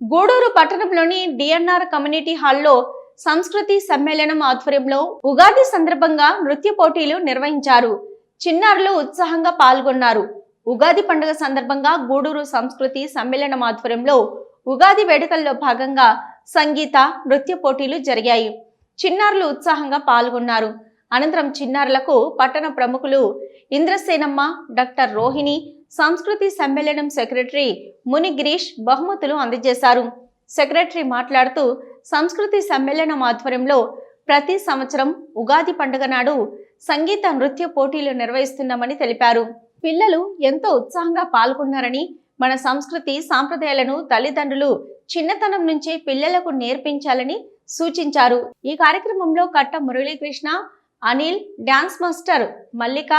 గూడూరు పట్టణంలోని DNR community హాల్లో సంస్కృతి సమ్మేళనం ఆధ్వర్యంలో ఉగాది సందర్భంగా నృత్య పోటీలు నిర్వహించారు. చిన్నారులు ఉత్సాహంగా పాల్గొన్నారు. ఉగాది పండుగ సందర్భంగా గూడూరు సంస్కృతి సమ్మేళనం ఆధ్వర్యంలో ఉగాది వేడుకల్లో భాగంగా సంగీత నృత్య పోటీలు జరిగాయి. చిన్నారులు ఉత్సాహంగా పాల్గొన్నారు. అనంతరం చిన్నారులకు పట్టణ ప్రముఖులు ఇంద్రసేనమ్మ డాక్టర్ రోహిణి సంస్కృతి సమ్మేళనం సెక్రటరీ ముని గిరీష్ బహుమతులు అందజేశారు. సెక్రటరీ మాట్లాడుతూ సంస్కృతి సమ్మేళనం ఆధ్వర్యంలో ప్రతి సంవత్సరం ఉగాది పండుగ నాడు సంగీత నృత్య పోటీలు నిర్వహిస్తున్నామని తెలిపారు. పిల్లలు ఎంతో ఉత్సాహంగా పాల్గొన్నారని మన సంస్కృతి సాంప్రదాయాలను తల్లిదండ్రులు చిన్నతనం నుంచే పిల్లలకు నేర్పించాలని సూచించారు. ఈ కార్యక్రమంలో కట్ట మురళీకృష్ణ అనిల్ డాన్స్ మాస్టర్ మల్లిక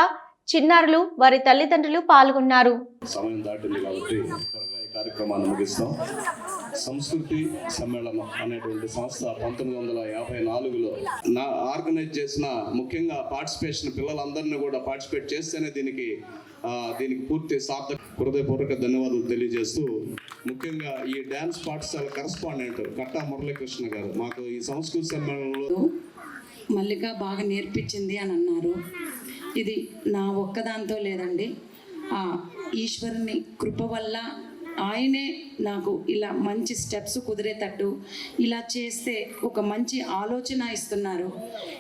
చిన్నారులు వారి తల్లిదండ్రులు పాల్గొన్నారు. సమయం దాటింది కాబట్టి త్వరగా ఈ కార్యక్రమాన్ని ముగిస్తాం. సంస్కృతి సమ్మేళనం అనేటువంటి సంస్థ పంతొమ్మిది వందల యాభై నాలుగులో నా ఆర్గనైజ్ చేసిన ముఖ్యంగా పార్టిసిపేషన్ పిల్లలందరినీ కూడా పార్టిసిపేట్ చేస్తేనే దీనికి దీనికి పూర్తి సార్థక హృదయపూర్వక ధన్యవాదాలు తెలియజేస్తూ ముఖ్యంగా ఈ డ్యాన్స్ పాఠశాల కరస్పాండెంట్ కట్టా మురళీకృష్ణ గారు మాకు ఈ సంస్కృతి సమ్మేళనంలో మల్లిక బాగా నేర్పించింది అని అన్నారు. ఇది నా ఒక్కదాంతో లేదండి. ఆ ఈశ్వరుని కృప వల్ల ఆయనే నాకు ఇలా మంచి స్టెప్స్ కుదిరేటట్టు ఇలా చేస్తే ఒక మంచి ఆలోచన ఇస్తున్నారు.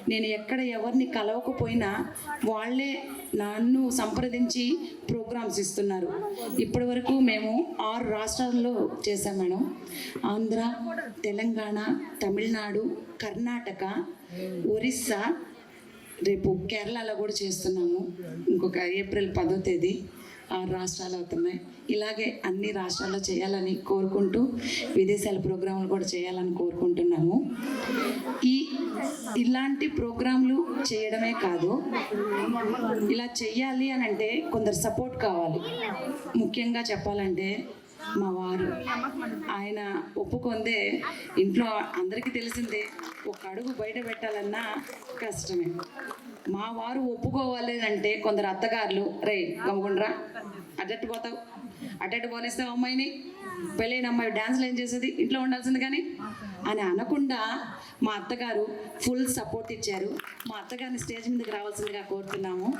నేను ఎక్కడ ఎవరిని కలవకపోయినా వాళ్ళే నన్ను సంప్రదించి ప్రోగ్రామ్స్ ఇస్తున్నారు. ఇప్పటి వరకు మేము ఆరు రాష్ట్రాల్లో చేసాం మేడం. ఆంధ్ర తెలంగాణ తమిళనాడు కర్ణాటక ఒరిస్సా రేపు కేరళలో కూడా చేస్తున్నాము. ఇంకొక ఏప్రిల్ పదో తేదీ ఆరు రాష్ట్రాలు అవుతున్నాయి. ఇలాగే అన్ని రాష్ట్రాల్లో చేయాలని కోరుకుంటూ విదేశాల ప్రోగ్రాంలు కూడా చేయాలని కోరుకుంటున్నాము. ఈ ఇలాంటి ప్రోగ్రాంలు చేయడమే కాదు ఇలా చెయ్యాలి అని అంటే కొందరు సపోర్ట్ కావాలి. ముఖ్యంగా చెప్పాలంటే మా వారు. ఆయన ఒప్పుకొందే ఇంట్లో అందరికీ తెలిసిందే ఒక అడుగు బయట పెట్టాలన్నా కష్టమే. మా వారు ఒప్పుకోవాలి అంటే కొందరు అత్తగారులు రే గమ్ముకుండ్రా అడ్డట్టు పోతావు? అడ్డట్టు పోనేస్తావు అమ్మాయిని? పెళ్ళైన అమ్మాయి డాన్స్లు ఏం చేసేది? ఇంట్లో ఉండాల్సింది కానీ? అని అనకుండా మా అత్తగారు ఫుల్ సపోర్ట్ ఇచ్చారు. మా అత్తగారిని స్టేజ్ మీదకి రావాల్సిందిగా కోరుతున్నాము.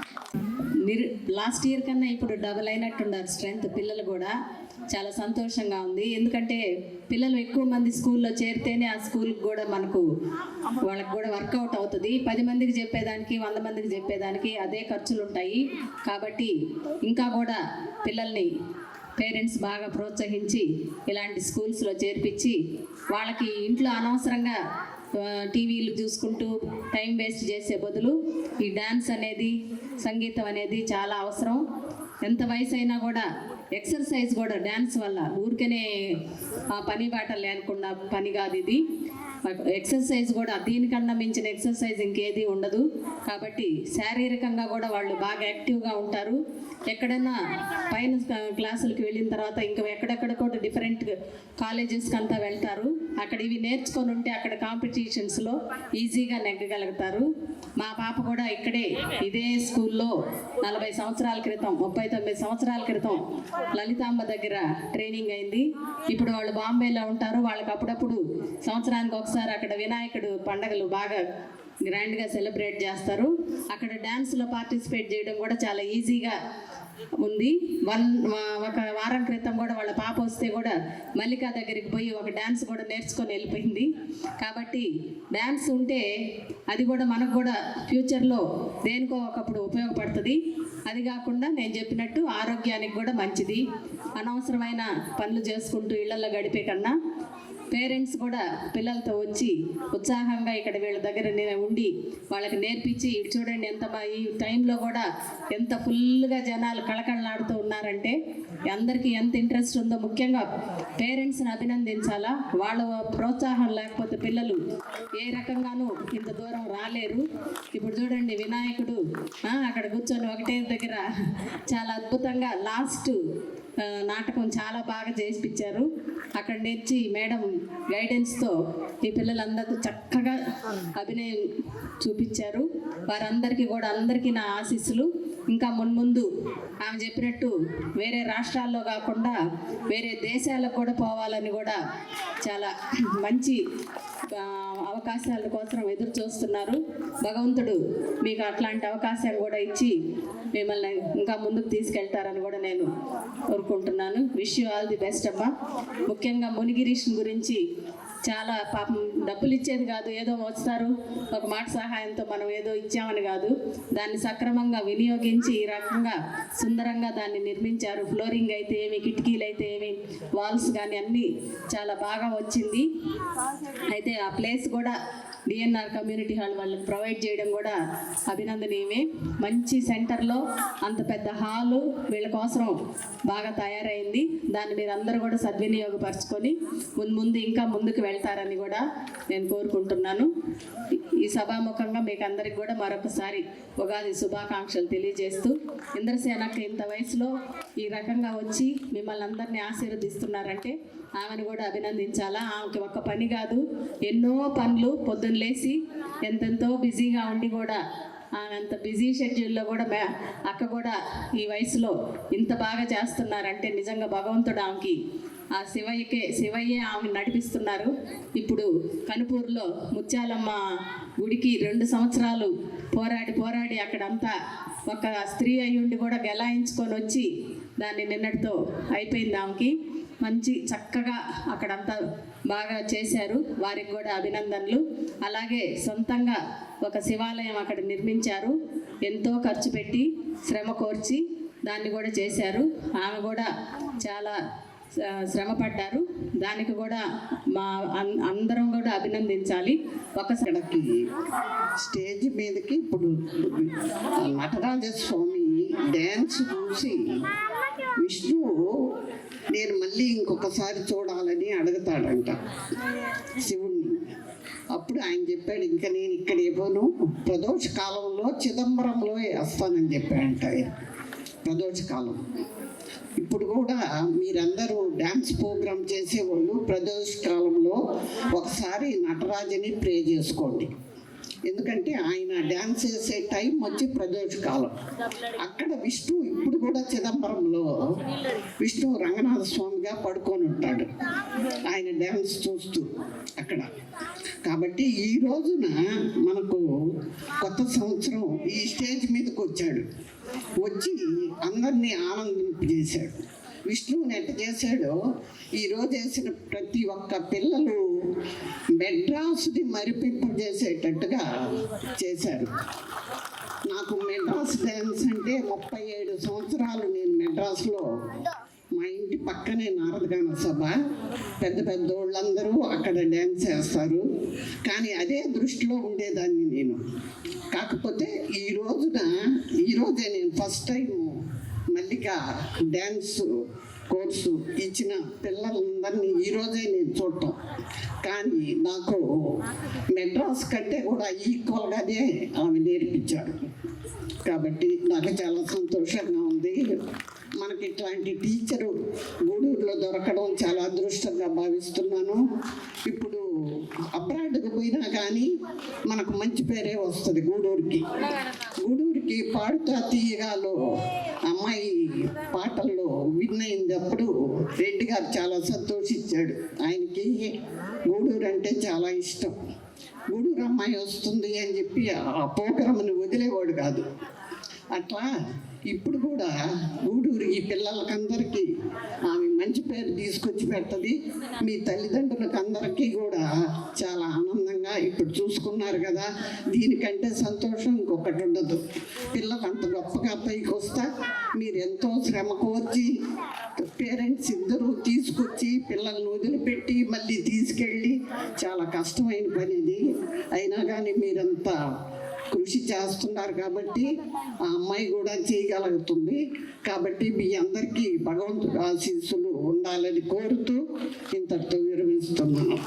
మీరు లాస్ట్ ఇయర్ కన్నా ఇప్పుడు డబుల్ అయినట్టున్నారు స్ట్రెంగ్త్ పిల్లలు కూడా. చాలా సంతోషంగా ఉంది. ఎందుకంటే పిల్లలు ఎక్కువ మంది స్కూల్లో చేరితేనే ఆ స్కూల్కి కూడా మనకు వాళ్ళకి కూడా వర్కౌట్ అవుతుంది. పది మందికి చెప్పేదానికి వంద మందికి చెప్పేదానికి అదే ఖర్చులు ఉంటాయి కాబట్టి ఇంకా కూడా పిల్లల్ని పేరెంట్స్ బాగా ప్రోత్సహించి ఇలాంటి స్కూల్స్లో చేర్పించి వాళ్ళకి ఇంట్లో అనవసరంగా టీవీలు చూసుకుంటూ టైం వేస్ట్ చేసే బదులు ఈ డ్యాన్స్ అనేది సంగీతం అనేది చాలా అవసరం. ఎంత వయసు అయినా కూడా ఎక్సర్సైజ్ కూడా డ్యాన్స్ వల్ల. ఊరికనే ఆ పని బాట లేకుండా పని కాదు ఇది. ఎక్సర్సైజ్ కూడా దీనికన్నా మించిన ఎక్సర్సైజ్ ఇంకేది ఉండదు. కాబట్టి శారీరకంగా కూడా వాళ్ళు బాగా యాక్టివ్గా ఉంటారు. ఎక్కడైనా పైన క్లాసులకు వెళ్ళిన తర్వాత ఇంకా ఎక్కడెక్కడ కూడా డిఫరెంట్ కాలేజెస్కి అంతా వెళ్తారు. అక్కడ ఇవి నేర్చుకొని ఉంటే అక్కడ కాంపిటీషన్స్లో ఈజీగా నెగ్గగలుగుతారు. మా పాప కూడా ఇక్కడే ఇదే స్కూల్లో నలభై సంవత్సరాల క్రితం ముప్పై తొమ్మిది సంవత్సరాల క్రితం లలితాంబ దగ్గర ట్రైనింగ్ అయింది. ఇప్పుడు వాళ్ళు బాంబేలో ఉంటారు. వాళ్ళకి అప్పుడప్పుడు సంవత్సరానికి ఒకసారి అక్కడ వినాయకుడు పండగలు బాగా గ్రాండ్గా సెలబ్రేట్ చేస్తారు. అక్కడ డ్యాన్స్లో పార్టిసిపేట్ చేయడం కూడా చాలా ఈజీగా ఉంది. వన్ ఒక వారం క్రితం కూడా వాళ్ళ పాప వస్తే కూడా మల్లిక దగ్గరికి పోయి ఒక డ్యాన్స్ కూడా నేర్చుకొని వెళ్ళిపోయింది. కాబట్టి డ్యాన్స్ ఉంటే అది కూడా మనకు కూడా ఫ్యూచర్లో దేనికో ఒకప్పుడు ఉపయోగపడుతుంది. అది కాకుండా నేను చెప్పినట్టు ఆరోగ్యానికి కూడా మంచిది. అనవసరమైన పనులు చేసుకుంటూ ఇళ్ళలో గడిపే కన్నా పేరెంట్స్ కూడా పిల్లలతో వచ్చి ఉత్సాహంగా ఇక్కడ వీళ్ళ దగ్గర ఉండి వాళ్ళకి నేర్పించి ఇటు చూడండి ఎంత బా- ఈ టైంలో కూడా ఎంత ఫుల్గా జనాలు కళకళలాడుతూ ఉన్నారంటే అందరికీ ఎంత ఇంట్రెస్ట్ ఉందో ముఖ్యంగా పేరెంట్స్ని అభినందించాలా? వాళ్ళ ప్రోత్సాహం లేకపోతే పిల్లలు ఏ రకంగానూ ఇంత దూరం రాలేరు. ఇప్పుడు చూడండి వినాయకుడు అక్కడ కూర్చొని ఒకటే దగ్గర చాలా అద్భుతంగా లాస్ట్ నాటకం చాలా బాగా చేసిపించారు అక్కడ నేర్చి మేడం గైడెన్స్తో ఈ పిల్లలందరూ చక్కగా అభినయం చూపించారు వారందరికీ కూడా అందరికీ నా ఆశీస్సులు. ఇంకా మున్ముందు ఆమె చెప్పినట్టు వేరే రాష్ట్రాల్లో కాకుండా వేరే దేశాలకు కూడా పోవాలని కూడా చాలా మంచి అవకాశాల కోసం ఎదురు చూస్తున్నారు. భగవంతుడు మీకు అట్లాంటి అవకాశం కూడా ఇచ్చి మిమ్మల్ని ఇంకా ముందుకు తీసుకెళ్తారని కూడా నేను కోరుకుంటున్నాను. Wish you all the best అమ్మా. ముఖ్యంగా మునిగిరీష్ గురించి చాలా పాపం డబ్బులు ఇచ్చేది కాదు ఏదో వస్తారు ఒక మాట సహాయంతో మనం ఏదో ఇచ్చామని కాదు. దాన్ని సక్రమంగా వినియోగించి ఈ రకంగా సుందరంగా దాన్ని నిర్మించారు. ఫ్లోరింగ్ అయితే ఏమి కిటికీలు అయితే ఏమి వాల్స్ కానీ అన్నీ చాలా బాగా వచ్చింది. అయితే ఆ ప్లేస్ కూడా డిఎన్ఆర్ కమ్యూనిటీ హాల్ వాళ్ళకి ప్రొవైడ్ చేయడం కూడా అభినందనీయమే. మంచి సెంటర్లో అంత పెద్ద హాలు వీళ్ళ కోసం బాగా తయారైంది. దాన్ని మీరు అందరూ కూడా సద్వినియోగపరచుకొని ముందు ముందు ఇంకా ముందుకు వెళ్తారని కూడా నేను కోరుకుంటున్నాను. ఈ- సభాముఖంగా మీకు అందరికి కూడా మరొకసారి ఉగాది శుభాకాంక్షలు తెలియజేస్తూ ఇంద్రసేనకి ఇంత వయసులో ఈ రకంగా వచ్చి మిమ్మల్ని అందరినీ ఆశీర్వదిస్తున్నారంటే ఆమెను కూడా అభినందించాలా? ఆమెకి ఒక్క పని కాదు ఎన్నో పనులు పొద్దున్న లేచి ఎంతెంతో బిజీగా ఉండి కూడా ఆమె అంత బిజీ షెడ్యూల్లో కూడా మే అక్క కూడా ఈ వయసులో ఇంత బాగా చేస్తున్నారంటే నిజంగా భగవంతుడు ఆమెకి ఆ శివయ్యకే శివయ్యే ఆమె నడిపిస్తున్నారు. ఇప్పుడు కనుపూరులో ముత్యాలమ్మ గుడికి రెండు సంవత్సరాలు పోరాడి పోరాడి అక్కడంతా ఒక స్త్రీ అయి ఉండి కూడా గెలాయించుకొని వచ్చి దాన్ని నిన్నటితో అయిపోయింది ఆమెకి. మంచి చక్కగా అక్కడంతా బాగా చేశారు. వారికి కూడా అభినందనలు. అలాగే సొంతంగా ఒక శివాలయం అక్కడ నిర్మించారు. ఎంతో ఖర్చు పెట్టి శ్రమ కోర్చి దాన్ని కూడా చేశారు. ఆమె కూడా చాలా శ్రమ పడ్డారు దానికి కూడా మా అందరం కూడా అభినందించాలి. ఒకసారి ఇక్కడికి స్టేజ్ మీదకి ఇప్పుడు నటరాజ స్వామి డ్యాన్స్ చూసి విష్ణు నేను మళ్ళీ ఇంకొకసారి చూడాలని అడుగుతాడంట శివుణ్ణి. అప్పుడు ఆయన చెప్పాడు ఇంకా నేను ఇక్కడ ఇవ్వను ప్రదోష కాలంలో చిదంబరంలో వేస్తానని చెప్పాడంట ప్రదోష కాలం. ఇప్పుడు కూడా మీరందరూ డ్యాన్స్ ప్రోగ్రామ్ చేసేవాళ్ళు ప్రదోష కాలంలో ఒకసారి నటరాజని ప్రే చేసుకోండి. ఎందుకంటే ఆయన డ్యాన్స్ చేసే టైం వచ్చి ప్రదోష కాలం అక్కడ విష్ణు ఇప్పుడు కూడా చిదంబరంలో విష్ణు రంగనాథ స్వామిగా పడుకొని ఉంటాడు. ఆయన డ్యాన్స్ చూస్తూ అక్కడ. కాబట్టి ఈ రోజున మనకు కొత్త సంవత్సరం ఈ స్టేజ్ మీదకి వచ్చాడు వచ్చి అందరినీ ఆనందింపజేశాడు. విష్ణువుని ఎట్ట చేశాడో. ఈరోజు వేసిన ప్రతి ఒక్క పిల్లలు మెడ్రాస్ని మరిపింపజేసేటట్టుగా చేశారు నాకు మెడ్రాస్ డ్యాన్స్ అంటే ముప్పై ఏడు సంవత్సరాలు నేను మెడ్రాస్లో. మా ఇంటి పక్కనే నారదగాన సభ. పెద్ద పెద్ద వాళ్ళందరూ అక్కడ డ్యాన్స్ చేస్తారు. కానీ అదే దృష్టిలో ఉండేదాన్ని నేను. కాకపోతే ఈ రోజున ఈరోజే నేను first time Mallika dance course ఇచ్చిన పిల్లలందరినీ ఈరోజే నేను చూడటం. కానీ నాకు మెడ్రాస్ కంటే కూడా ఈక్వల్గానే ఆమె నేర్పించాడు. కాబట్టి నాకు చాలా సంతోషంగా ఉంది. మనకి ఇట్లాంటి టీచరు గూడూరులో దొరకడం చాలా అదృష్టంగా భావిస్తున్నాను. ఇప్పుడు అబ్రాడ్కి పోయినా కానీ మనకు మంచి పేరే వస్తుంది గూడూరుకి. గూడూరుకి పాడుతా తీయగాలో అమ్మాయి పాటల్లో విన్ అయినప్పుడు రెడ్డి గారు చాలా సంతోషించాడు. ఆయనకి గూడూరు అంటే చాలా ఇష్టం. గూడూరు అమ్మాయి వస్తుంది అని చెప్పి ఆ పోకరమ్మని వదిలేవాడు కాదు. అట్లా ఇప్పుడు కూడా గూడూరు ఈ పిల్లలకందరికీ ఆమె పేరు తీసుకొచ్చి పెడుతుంది మీ తల్లిదండ్రులకు అందరికీ కూడా చాలా ఆనందంగా ఇప్పుడు చూసుకున్నారు కదా. దీనికంటే సంతోషం ఇంకొకటి ఉండదు. పిల్లలు అంత గొప్పగా పైకి వస్తా మీరు ఎంతో శ్రమ కోర్చి పేరెంట్స్ ఇద్దరు తీసుకొచ్చి పిల్లల్ని వదిలిపెట్టి మళ్ళీ తీసుకెళ్ళి చాలా కష్టమైన పని ఇది. అయినా కానీ మీరంతా కృషి చేస్తున్నారు కాబట్టి ఆ అమ్మాయి కూడా చేయగలుగుతుంది. కాబట్టి మీ అందరికీ భగవంతుడు ఆశీస్సులు ఉండాలని కోరుతూ ఇంతటితో విరమిస్తున్నాను.